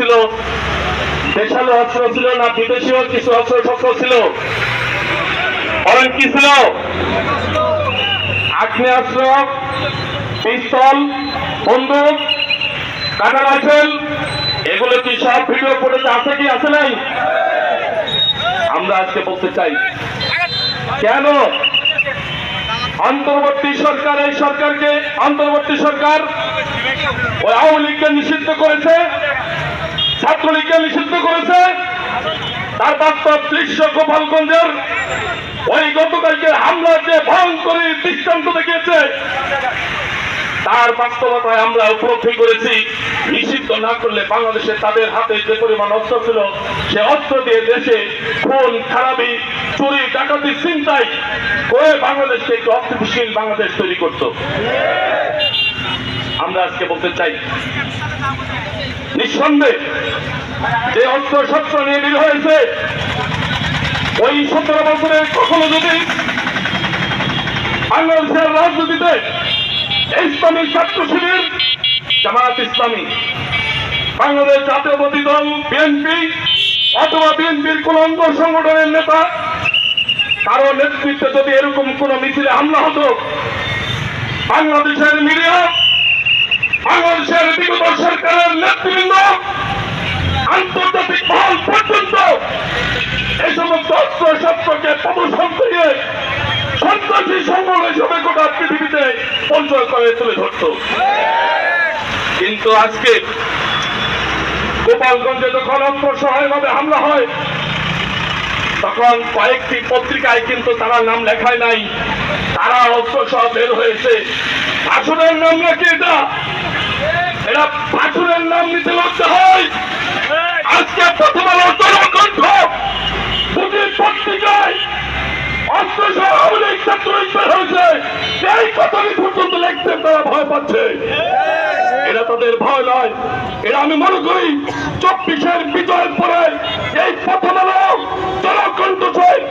ছিল দেশালো অস্ত্র ছিল না বিদেশীয় কিছু অস্ত্র শস্ত্র ছিল কি ছিল? আগ্নেয়াস্ত্র, পিস্তল, বন্দুক কাটা রাইফেল, এগুলো কি সব ভিডিও ফুটেজ আছে কি, আছে নাই? আমরা আজকে বলতে চাই, কেন অন্তর্বর্তী সরকার এই সরকারকে, অন্তর্বর্তী সরকার ওই আওয়ামী লীগকে নিষিদ্ধ করেছে? ছাত্রলীগকে নিষিদ্ধ করেছে। তার বাস্তব দৃশ্য গোপালগঞ্জের ওই গতকালকে হামলা যে ভয়ঙ্কর দৃষ্টান্ত দেখিয়েছে, তার বাস্তবতায় আমরা উপলব্ধি করেছি, নিষিদ্ধ না করলে বাংলাদেশে তাদের হাতে যে পরিমাণ অস্ত্র ছিল, সে অস্ত্র দিয়ে দেশে খুন, খারাপি, চুরি ডাকাতি চিন্তাই করে বাংলাদেশকে একটু অস্থিতিশীল বাংলাদেশ তৈরি করত। আমরা আজকে বলতে চাই নিঃসন্দেহে যে অস্ত্র শস্ত্র নিয়ে বের হয়েছে, ওই সতেরো বছরে কখনো যদি বাংলাদেশের রাজনীতিতে ইসলামী ছাত্র শিবির জামায়াত ইসলামী, বাংলাদেশ জাতীয়বাদী দল বিএনপি অথবা বিএনপির কোন অঙ্গ সংগঠনের নেতা, কারও নেতৃত্বে যদি এরকম কোন মিছিলে হামলা হতো, বাংলাদেশের মিডিয়া পরিচয় করে তুলে ধরত কিন্তু আজকে গোপালগঞ্জে যখন অস্ত্রসহায়ভাবে হামলা হয়, তখন কয়েকটি পত্রিকায় কিন্তু তারা নাম লেখায় নাই। তারা অস্ত্র বের হয়েছে। আসনের নাম নাকি এটা? এটা ভাসুরের নাম নিতে লজ্জা হয়। আজকে প্রথম আলো জনকণ্ঠ। দুটি পত্রিকায় অস্ত্র ছাত্র হয়েছে। এই কথাটি লিখতে তারা ভয় পাচ্ছে। এটা তাদের ভয় নয়। এটা আমি মনে করি, চব্বিশের বিজয়ের পরে এই প্রথম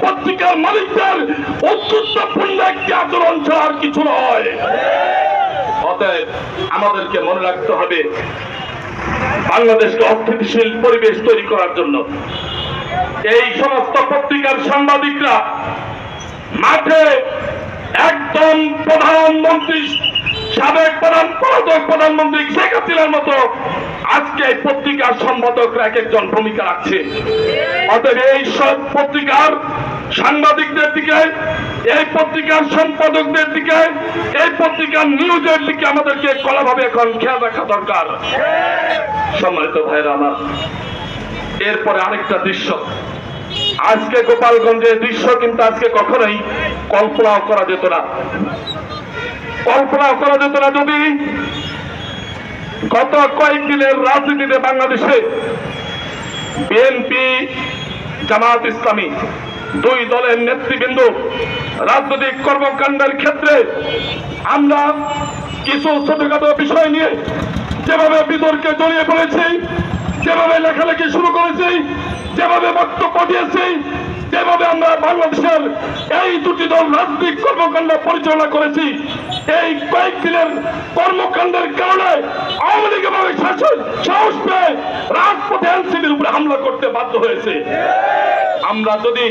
পত্রিকার মালিকদের অত্যুত্তপূর্ণ একটি আচরণ ছাড়া আর কিছু নয়। অতএব আমাদেরকে মনে রাখতে হবে, বাংলাদেশকে অস্থিতিশীল পরিবেশ তৈরি করার জন্য। এই সমস্ত পত্রিকার সাংবাদিকরা মাঠে একদম প্রধানমন্ত্রী সাবেক প্রধানমন্ত্রী শেখ হাসিনার মতো আজকে এই পত্রিকার সম্পাদকরা এক একজন ভূমিকা রাখছে। অতএব এই সব পত্রিকার সাংবাদিকদের দিকে, এই পত্রিকার সম্পাদকদের দিকে, এই পত্রিকার নিউজের দিকে আমাদেরকে কলাভাবে এখন খেয়াল রাখা দরকার। সম্মানিত ভাইরা আমার, এরপরে আরেকটা দৃশ্য। আজকে গোপালগঞ্জের দৃশ্য কিন্তু আজকে কখনোই কল্পনাও করা যেত না। কল্পনাও করা যেত না যদি গত কয়েকদিনের রাজনীতিতে বাংলাদেশে বিএনপি জামাত ইসলামী দুই দলের নেতৃবৃন্দ রাজনৈতিক কর্মকাণ্ডের ক্ষেত্রে আমরা কিছু ছোটখাটো বিষয় নিয়ে যেভাবে বিতর্কে জড়িয়ে পড়েছি, যেভাবে লেখালেখি শুরু করেছি, যেভাবে বক্তব্য দিয়েছি, যেভাবে আমরা বাংলাদেশের এই দুটি দল রাজনৈতিক কর্মকাণ্ড পরিচালনা করেছি এই কয়েকদিনের কর্মকাণ্ডের কারণে আওয়ামী লীগ এবং শাসন সাহস পেয়ে রাজপথে এনসিবির উপরে হামলা করতে বাধ্য হয়েছে। আমরা যদি